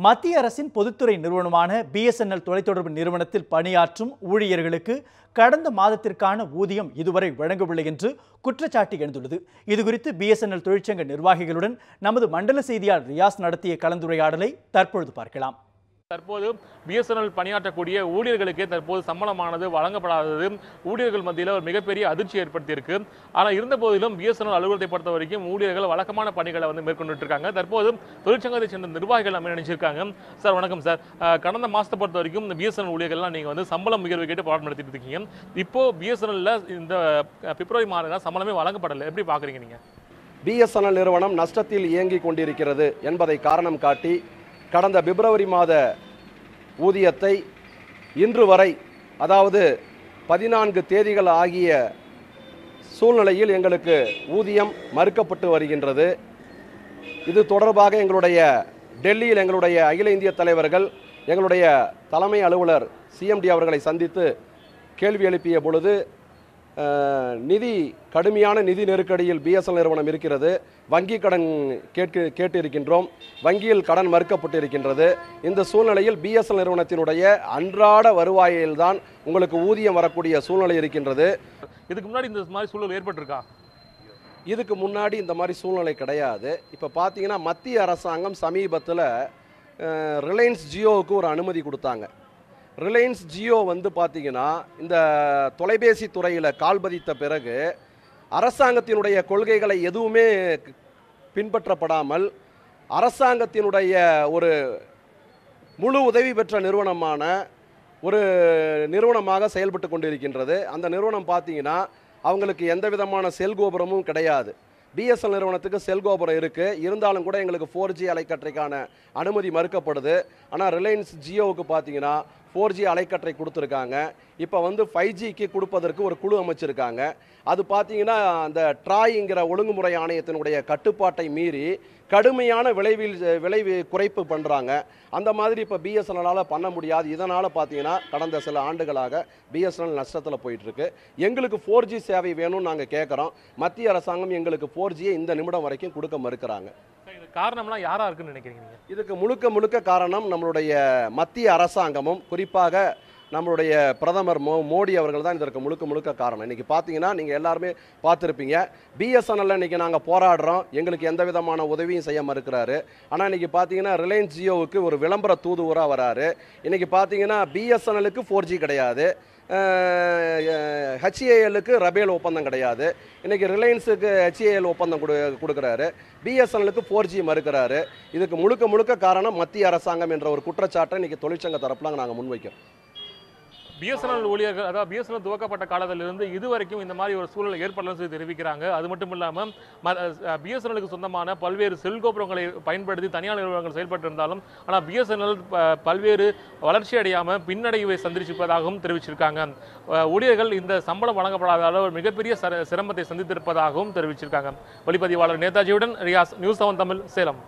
மத்திய அரசின் பொதுத்துறை நிறுவனமான பிஎஸ்என்எல் தொலைத்தொடர்பு நிறுவனத்தில் பணியாற்றும் ஊழியர்களுக்கு கடந்த மாதத்திற்கான ஊதியம் இதுவரை வழங்கவில்லை என்று குற்றச்சாட்டு எழுந்துள்ளது. இதுகுறித்து பிஎஸ்என்எல் தொழிற்சங்க நிர்வாகிகளுடன் நமது மண்டல செய்தியாளர் ரியாஸ் நடத்திய கலந்துரையாடலை தற்பொழுது பார்க்கலாம். தற்போது பிஎஸ்என்எல் பணியாற்றக்கூடிய ஊழியர்களுக்கே தற்போது சம்பளமானது வழங்கப்படாதது. ஊழியர்கள் மத்தியில் ஒரு மிகப்பெரிய அதிர்ச்சி ஏற்படுத்தியிருக்கு. ஆனால் இருந்த போதிலும் பிஎஸ்என்எல் அலுவலகத்தை பொறுத்த வரைக்கும் ஊழியர்கள் வழக்கமான பணிகளை வந்து மேற்கொண்டுட்டு இருக்காங்க தற்போது தொழிற்சங்கத்தை சேர்ந்த நிர்வாகிகள் நம்ம நினைச்சிருக்காங்க சார் வணக்கம் சார். கடந்த மாதத்தை பொறுத்த வரைக்கும் இந்த பிஎஸ்என்எல் ஊழியர்கள்லாம் நீங்கள் வந்து சம்பளம் உயர்வு கேட்டு போராட்டம் நடத்திட்டு இருக்கீங்க. இப்போ பிஎஸ்என்எல்ல இந்த பிப்ரவரி மாதம் சம்பளமே வழங்கப்படலை. எப்படி பார்க்குறீங்க நீங்கள் பிஎஸ்என்எல் நிறுவனம் நஷ்டத்தில் இயங்கிக் கொண்டிருக்கிறது என்பதை காரணம் காட்டி கடந்த பிப்ரவரி மாத ஊதியத்தை இன்று வரை அதாவது பதினான்கு தேதிகள் ஆகிய சூழ்நிலையில் எங்களுக்கு ஊதியம் மறுக்கப்பட்டு வருகின்றது. இது தொடர்பாக எங்களுடைய டெல்லியில் எங்களுடைய அகில இந்திய தலைவர்கள் எங்களுடைய தலைமை அலுவலர் சிஎம்டி அவர்களை சந்தித்து கேள்வி எழுப்பிய பொழுது நிதி கடுமையான நிதி நெருக்கடியில் பிஎஸ்எல் நிறுவனம் இருக்கிறது. வங்கி கடன் கேட்க கேட்டிருக்கின்றோம். வங்கியில் கடன் மறுக்கப்பட்டிருக்கின்றது. இந்த சூழ்நிலையில் பிஎஸ்எல் நிறுவனத்தினுடைய அன்றாட வருவாயில்தான் உங்களுக்கு ஊதியம் வரக்கூடிய சூழ்நிலை இருக்கின்றது. இதுக்கு முன்னாடி இந்த மாதிரி சூழல் ஏற்பட்டிருக்கா? இதுக்கு முன்னாடி இந்த மாதிரி சூழ்நிலை கிடையாது. இப்போ பார்த்தீங்கன்னா மத்திய அரசாங்கம் சமீபத்தில் ரிலையன்ஸ் ஜியோவுக்கு ஒரு அனுமதி கொடுத்தாங்க. ரிலையன்ஸ் ஜியோ வந்து பார்த்தீங்கன்னா இந்த தொலைபேசி துறையில் கால் பதித்த பிறகு அரசாங்கத்தினுடைய கொள்கைகளை எதுவுமே பின்பற்றப்படாமல் அரசாங்கத்தினுடைய ஒரு முழு உதவி பெற்ற நிறுவனமான ஒரு நிறுவனமாக செயல்பட்டு கொண்டிருக்கின்றது. அந்த நிறுவனம் பார்த்தீங்கன்னா அவங்களுக்கு எந்த விதமான செல் கோபுரமும் கிடையாது. பிஎஸ்எல் நிறுவனத்துக்கு செல் கோபுரம் இருக்குது இருந்தாலும் கூட எங்களுக்கு ஃபோர் ஜி அலைக்கற்றைக்கான அனுமதி மறுக்கப்படுது. ஆனால் ரிலையன்ஸ் ஜியோவுக்கு பார்த்தீங்கன்னா ஃபோர் ஜி அலைக்கற்றை கொடுத்துருக்காங்க. இப்போ வந்து ஃபைவ் ஜிக்கு கொடுப்பதற்கு ஒரு குழு அமைச்சிருக்காங்க. அது பார்த்தீங்கன்னா அந்த ட்ராய்ங்கிற ஒழுங்குமுறை ஆணையத்தினுடைய கட்டுப்பாட்டை மீறி கடுமையான விளைவில் விளைவு குறைப்பு பண்ணுறாங்க அந்த மாதிரி இப்போ பிஎஸ்என்எல்லால் பண்ண முடியாது. இதனால் பார்த்தீங்கன்னா கடந்த சில ஆண்டுகளாக பிஎஸ்என்எல் நஷ்டத்தில் போயிட்டுருக்கு. எங்களுக்கு ஃபோர் ஜி சேவை வேணும்னு நாங்கள் கேட்குறோம் மத்திய அரசாங்கம் எங்களுக்கு ஃபோர் ஜியை இந்த நிமிடம் வரைக்கும் கொடுக்க மறுக்கிறாங்க. காரணம்லாம் யாரா இருக்குன்னு நினைக்கிறீங்க இதுக்கு முழுக்க முழுக்க காரணம் நம்மளுடைய மத்திய அரசாங்கமும் குறிப்பாக நம்மளுடைய பிரதமர் மோ மோடி அவர்கள் தான் இதற்கு முழுக்க முழுக்க காரணம். இன்றைக்கி பார்த்தீங்கன்னா நீங்கள் எல்லாருமே பார்த்துருப்பீங்க. பிஎஸ்என்எல்ல இன்றைக்கி நாங்கள் போராடுறோம். எங்களுக்கு எந்த விதமான உதவியும் செய்ய மறுக்கிறாரு ஆனால் இன்றைக்கி பார்த்தீங்கன்னா ரிலையன்ஸ் ஜியோவுக்கு ஒரு விளம்பர தூதுவராக வராரு. இன்றைக்கி பார்த்தீங்கன்னா பிஎஸ்என்எலுக்கு ஃபோர் ஜி கிடையாது. ஹெச்ஏஎல்லுக்கு ரபேல் ஒப்பந்தம் கிடையாது. இன்றைக்கி ரிலையன்ஸுக்கு ஹெச்ஏஎல் ஒப்பந்தம் கொடு கொடுக்குறாரு. பிஎஸ்என்எலுக்கு ஃபோர் ஜி மறுக்கிறாரு. இதுக்கு முழுக்க முழுக்க காரணம் மத்திய அரசாங்கம் என்ற ஒரு குற்றச்சாட்டை இன்றைக்கி தொழிற்சங்க தரப்பில் நாங்கள் முன்வைக்கிறோம். பிஎஸ்என்எல் ஊழியர்கள் அதாவது பிஎஸ்என்எல் துவக்கப்பட்ட காலத்திலிருந்து இது வரைக்கும் இந்த மாதிரி ஒரு சூழல் ஏற்படலன்னு சொல்லி தெரிவிக்கிறாங்க. அது மட்டும் இல்லாமல் பிஎஸ்என்எலுக்கு சொந்தமான பல்வேறு செல் கோபுரங்களை பயன்படுத்தி தனியார் நிறுவனங்கள் செயல்பட்டு இருந்தாலும் ஆனால் பிஎஸ்என்எல் பல்வேறு வளர்ச்சி அடையாமல் பின்னடைவை சந்திச்சிருப்பதாகவும் தெரிவிச்சிருக்காங்க. ஊழியர்கள் இந்த சம்பளம் வழங்கப்படாதால் ஒரு மிகப்பெரிய சிரமத்தை சந்தித்திருப்பதாகவும் தெரிவிச்சிருக்காங்க. ஒளிப்பதிவாளர் நேதாஜியுடன் ரியாஸ் நியூஸ் செவன் தமிழ் சேலம்.